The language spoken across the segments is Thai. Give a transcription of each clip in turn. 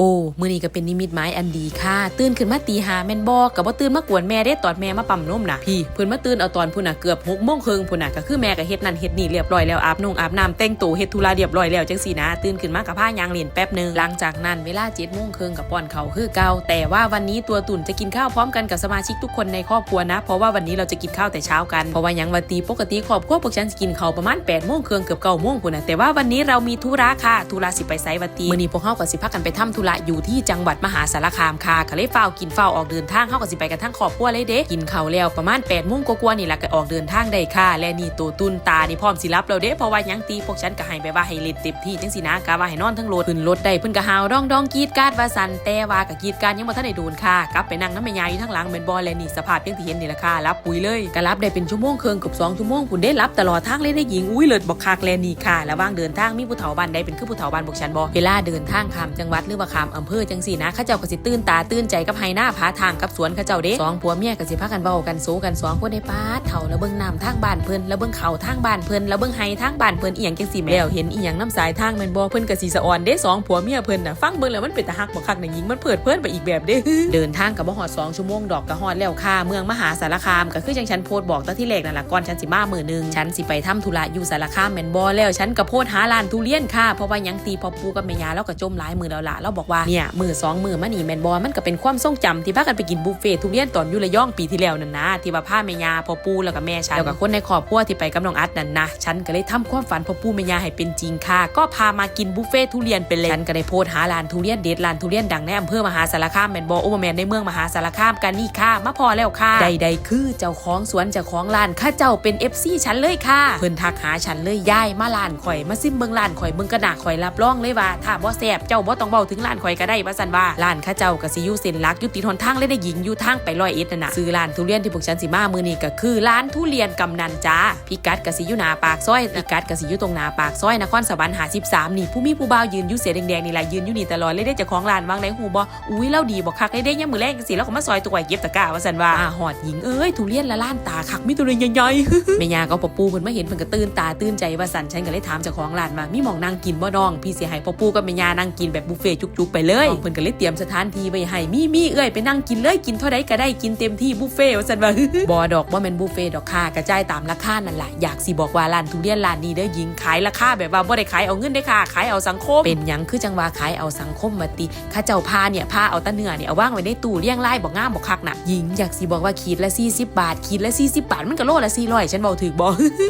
โอ้มื้อนี้ก็เป็นนิมิตหมายอันดีค่ะ ตื่นขึ้นมาตีหาแม่นบ่ก็บ่ตื่นมากวนแม่ได้ตอนแม่มาปั๊มนมนะพี่เพิ่นมาตื่นเอาตอนพุ่นน่ะเกือบ6โมงครึ่งพุ่นน่ะก็คือแม่ก็เฮ็ดนั่นเฮ็ดนี่เรียบร้อยแล้วอาบนงอาบน้ำแต่งตัวเฮ็ดธุระเรียบร้อยแล้วจังซี่นะ ตื่นขึ้นมาก็พายางเล่นแป๊บหนึงหลังจากนั้นเวลา7โมงครึ่งก็ป้อนเขาคือเก่าแต่ว่าวันนี้ตัวตุ่นจะกินข้าวพร้อมกันกับสมาชิกทุกคนในครอบครัวนะ เพราะว่าวันนี้เราจะกินข้าวแต่เช้ากันเพราะว่ายังวันตีปกติครอบครัวพวกฉันจะกินข้าวประมาณ8โมงครึ่งเกือบ9โมงพุ่นน่ะแต่ว่าวันนี้เรามีธุระค่ะธุระสิไปไสวัดตีมื้อนี้พวกเฮาก็สิพากันไปทำธุระอยู่ที่จังหวัดมหาสารคามค่ะก็เลยเฝ้าวกินเฝ้าวออกเดินทางเฮาก็สิไปกันทั้งครอบครัวเลยเด้กินเข้าแล้วประมาณ8โมงกว่านี่แหละก็ออกเดินทางได้ค่ะ และนี่ตัวตุนตานี่พร้อมสิรับแล้วเด้เพราะว่ายังตีพวกฉันก็ให้ไปว่าให้เล่นเต็มที่จังสินะกะว่าให้นอนทั้งรถขึ้นรถได้เพิ่นก็หาวดองดองกีดกราดว่าสันแต่ว่าก็กีดกรารยังบ่ทันได้โดนค่ะกลับไปนั่งน้ำแม่ยายอยู่ทั้งหลังเป็นบอลและนี่สภาพย่างที่เห็นนี่แหละค่ะรับปุ๋ยเลยก็รับได้เป็นชั่วโมงเครึ่งกือบสองชั่วโมงคุณได้รับตลอดทางเลยได้หญิงอุ้ยเลิศบอกคักแลนี่ค่ะระหว่างเดินทางมีผู้เฒ่าบ้านใดเป็นคือผู้เฒ่าบ้านบอกฉันบ่เวลาเดินทางข้ามจังหวัดหรือว่าขามอำเภอจังสี่นะเข้าเจ้าก็สิตื่นตาตื่นใจกับไฮหน้าผาทางกับสวนเข้าเจ้าเด้สองผัวเมียก็สิพากันเว้ากันโซกันสองคนได้ปาเฒ่าแล้วเบิ่งน้ำทางบ้านเพิ่นแล้วเบิ่งเขาทางบ้านเพิ่นแล้วเบิ่งไฮทางบ้านเพิ่นเอียงจังสี่แม่แล้วเห็นอีหยังน้ำสายทางแม่นบ่เพิ่นก็สิสะอ่อนเด้สองผัวเมียเพิ่นน่ะฟังเบิ่งแล้วมันเป็นตาฮักบ่คักนะหญิงมันเพิดเพลินไปอีกแบบเด้เดินทางกับบ่ฮอด2ชั่วโมงดอกก็ฮอดแล้วค่ะเมืองมหาสารคามก็คือจังฉันโพสต์บอกตั้งที่แรกนั่นล่ะก่อนฉันสิมามื้อนึงฉันสิไปทำธุระอยู่สารคามแม่นบ่แล้วฉันก็โพสต์หาร้านทุเรียนค่ะเพราะว่ายังตีพอปูกับแม่ยาแล้วก็จมหลายมื้อแล้วล่ะเราบอกว่าเนี่ยมือสองมือมานี่แมนบ่มันก็เป็นความทรงจำที่พากันไปกินบุฟเฟ่ต์ทุเรียนตอนอยู่ระยองปีที่แล้วนั่นนะที่ว่าพาแม่ยาพอปูแล้วก็แม่ฉันแล้วก็คนในครอบครัวที่ไปกับน้องอัดนั่นนะฉันก็เลยทำความฝันพอปูแม่ยาให้เป็นจริงค่ะ ก็พามากินบุฟเฟ่ต์ทุเรียนไปเลยฉันก็ได้โพสหาร้านทุเรียนเด็ดร้านทุเรียนดังในอำเภอมหาสารคามแมนบ่โอ้บ่แมนในเมืองมหาสารคามกันนี่ค่ะมาพอแล้วค่ะใดๆคือเจ้าของสวนเจ้าของร้านข้าเจ้าเป็น FC ฉันเลยค่ะเพิ่นทักหาฉันเลยย้ายมาร้านข่อยมาซิมเบิ่งร้านข่อยเบิ่งกระดาข่อยรับรองเลยว่าถ้าบ่แซ่บเจ้าบ่ต้องเว้าถึงร้านข่อยก็ได้ว่าซั่นว่าร้านข้าเจ้าก็สิอยู่เส้นหลักอยู่ติดหนทางเลยได้หญิงอยู่ทางไปร้อยเอ็ดนั่นน่ะซื้อร้านทุเรียนที่พวกฉันสิมามื้อนี้ก็คือร้านทุเรียนกำนันจ้าพิกัดก็สิอยู่หน้าปากซอยพิกัดก็สิอยู่ตรงหน้าปากซอยนครสวรรค์53นี่ผู้มีผู้บ่าวยืนอยู่เสียแดงๆนี่ล่ะยืนอยู่นี่ตลอดเลยได้เจ้าของร้านวางในหูบ่อุ้ยเล่าดีบ่คักเลยได้ยามมื้อแรกจังซี่แล้วก็มาซอยตัวไว้เก็บตะกร้าว่าซั่นว่าอาหอดหญิงเอ้ยทุเรียนละล้านตาคักมีตัวเรียนใหญ่ๆแม่ยาก็ปอปูเพิ่นมาเห็นเพิ่นก็ตื่นตาตื่นใจว่าสั่นฉันก็เลยถามเจ้าของร้านว่ามีหม่องนั่งกินบ่น้องพี่สิให้ปอปูกับแม่ยานั่งกินแบบบุฟเฟ่ต์จุกๆไปเลยเพิ่นก็เลยเตรียมสถานที่ไว้ให้มีมีเอ้ยไปนั่งกินเลยกินเท่าใดก็ได้กินเต็มที่บุฟเฟ่ว่าซั่นว่าบ่ดอกบ่แม่นบุฟเฟ่ดอกค่ะกระจายตามราคานั่นล่ะอยากสิบอกว่าร้านทุเรียนร้านนี้เด้อหญิงขายราคาแบบว่าบ่ได้ขายเอาเงินได้ค่ะขายเอาสังคม เป็นหยังคือจังว่าขายเอาสังคมมาติข้าเจ้าพาเนี่ยพาเอาตะเนื้อเนี่ยเอาวางไว้ในตู้เลี้ยงไล่บ่งามบ่คักน่ะหญิงอยากสิบอกว่าขีดละ40 บาทขีดละ40 บาทมันก็โลละ400ฉันเว้าถูกบ่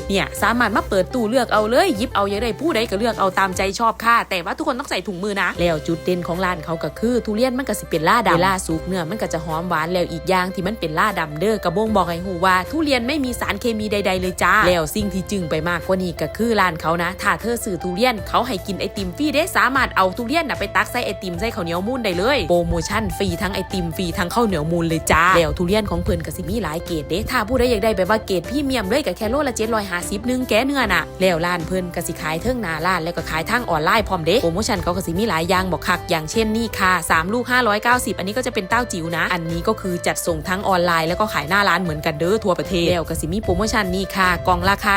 เนี่ยสามารถมาเปิดตู้เลือกเอาเลยหยิบเอาอยากไดผู้ใดก็เลือกเอาตามใจชอบค่ะแต่ว่าทุกคนต้องใส่ถุงมือนะแล้วจุดเด่นของร้านเขาก็คือ ทุเรียนมันก็สิเป็นล่าดำเวลาสุกเนื้อมันก็จะหอมหวานแล้วอีกอย่างที่มันเป็นล่าดำเด้อกระบงบอกให้หูว่า ทุเรียนไม่มีสารเคมีใด ๆ เลยจ้า แล้วสิ่งที่จึงไปมากกว่านี้ก็คือร้านเขานะ ถ้าเธอซื้อทุเรียนเขาให้กินไอติมฟรีเด้สามารถเอาทุเรียนน่ะไปตักใส่ไอติมใส่ข้าวเหนียวมูนได้เลยโปรโมชั่นฟรีทั้งไอติมฟรีทั้งข้าวเหนียวมูนเลยจ้าแล้วทุเรียนของเพิ่นก็สิมีหลายเกรดเด้ถ้าผู้ใดอยากได้แบบว่าเกรดพรีเมียมเลยก็แค่โลละ750นึงแกะเนื้อน่ะแล้วร้านเพิ่นก็สิขายเทิงหน้าร้านแล้วก็ขายทางออนไลน์พร้อมเด้โปรโมชั่นเขาก็สิมีหลายอย่างบอกคักอย่างเช่นนี่ค่ะ 3 ลูก 590 อันนี้ก็จะเป็นเต้าจิ๋วนะ อันนี้ก็คือจัดส่งทั้งออนไลน์แล้วก็ขายหน้าร้านเหมือนกันเด้อทั่วประเทศแล้วก็สิมีโปรโมชั่นนี่ค่ะ กล่องราคา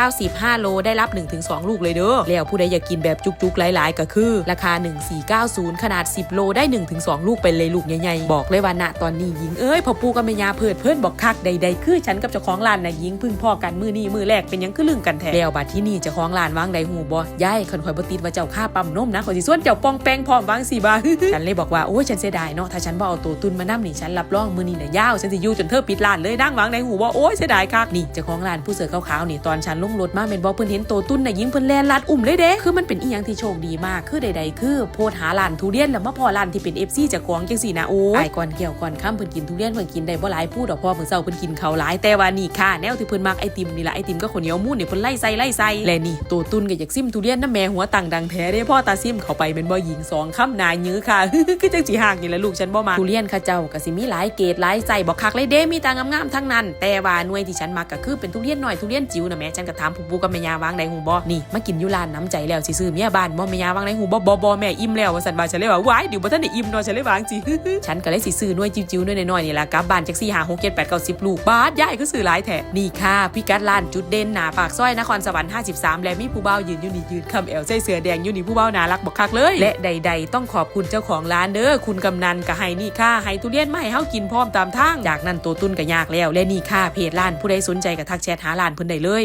795 โลได้รับ 1-2 ลูกเลยเด้อแล้วผู้ใดอยากกินแบบจุกๆ หลาย ๆ ก็คือ ราคา 1490 ขนาด 10 โลได้ 1-2 ลูกไปเลยลูกใหญ่ๆ บอกเลยว่าณตอนนี้หญิงเอ้ยพอปูกับแม่ยาเพิดเพิ่นบอกคักใดๆ คือฉันกับเจ้าของร้านน่ะหญิงพึ่งพ่อกันมือนี้มือแรกเป็นยังคือลึงกันแท้แล้วบัดที่นี่เจ้าของร้านวางใดหูบ่ยายคันข่อยบ่ติดว่าเจ้าค่าปั๊มนมนะขอสิส่วนเจ้าปองแปงพร้อมวางสิบาฉันเลยบอกว่าโอ้ยฉันเสียดายเนาะถ้าฉันบ่เอาตัวตุนมานั่มนี่ฉันรับรองมือนี้น่ะยาวฉันสิอยู่จนเธอปิดร้านเลยนั่งวางในหูบ่าโอ้ยเสียดายคักนี่เจ้าของร้านผู้เสือขาวๆนี่ตอนฉันลงรถมาแม่นบ่เพิ่นเห็นตัวตุนน่ะยิงเพิ่นแลนลัดอุ้มเลยเด้คือมันเป็นอีหยังที่โชคดีมากคือใดๆคือโพสต์หาร้านทุเรียนแล้วมาพอร้านที่เป็น FC เจ้าของจังซี่นะโอ้ยก่อนเกี่ยวก่อนค่ำเพิ่นกินทุเรียนเพิ่นกินได้บ่หลายพูดดอกพอเพิ่นเซาเพิ่นกินเขาหลายแต่ว่านี่ค่ะแนวที่เพิ่นมักไอติมนี่ละไอติมก็ข้าวเหนียวมูนเนี่ยเพิ่นไล่ใส่ไล่ใส่และนี่ตัวตุนก็อยากซิมทุเรียนน้ำแม่หัวตังดังแท้เด้พ่อตาซิมเข้าไปเป็นบ่หญิงสองคำนายยื้อค่ะคือจังสิห่างนี่แหละลูกฉันบ่มาทุเรียนข้าเจ้าก็สิมีหลายเกรดหลายไส้บ่คักเลยเด้มีต่งามๆทั้งนั้น แต่ว่าหน่วยที่ฉันมักก็คือเป็นทุเรียนหน้อยทุเรียนจิ๋วนะแม่ฉันก็ถามผู้ปูกับแม่ยาวางได้หูบ่นี่มากินอยู่ร้านน้ำใจแล้วสิซื้อเมียบ้านบ่แม่ยาวางได้หูบ่บ่บ่แม่อิ่มแล้วว่าซั่นว่าฉันเลยว่าว้ายเดี๋ยวบ่ทันได้อิ่มเนาะฉันเลยวางสิฉันก็เลยสิซื้อหน่วยจิ๋วๆหน่วยน้อยๆนี่ล่ะกลับบ้านจัก4 5 6 7 8 9 10ลูกบาทยายก็ซื้อหลายแท้นี่ค่ะพี่กัดร้านจุดเด่นหน้าปากซอยนครสวรรค์53 และมีผู้เบ่าวยืนอยู่นี่ยืนคำแอวใส่เสื้อแดงอยู่นี่ผู้เบ่าวน่ารักบักคักเลย และใดต้องขอบคุณเจ้าของร้านเด้อคุณกำนันก็ให้นี่ค่าให้ทุเรียนมาให้เฮากินพร้อมตามทางจากนั้นตัวตุ้นก็ยากแล้วและนี่ค่าเพจร้านผู้ใดสนใจก็ทักแชทหาร้านเพิ่นได้เลย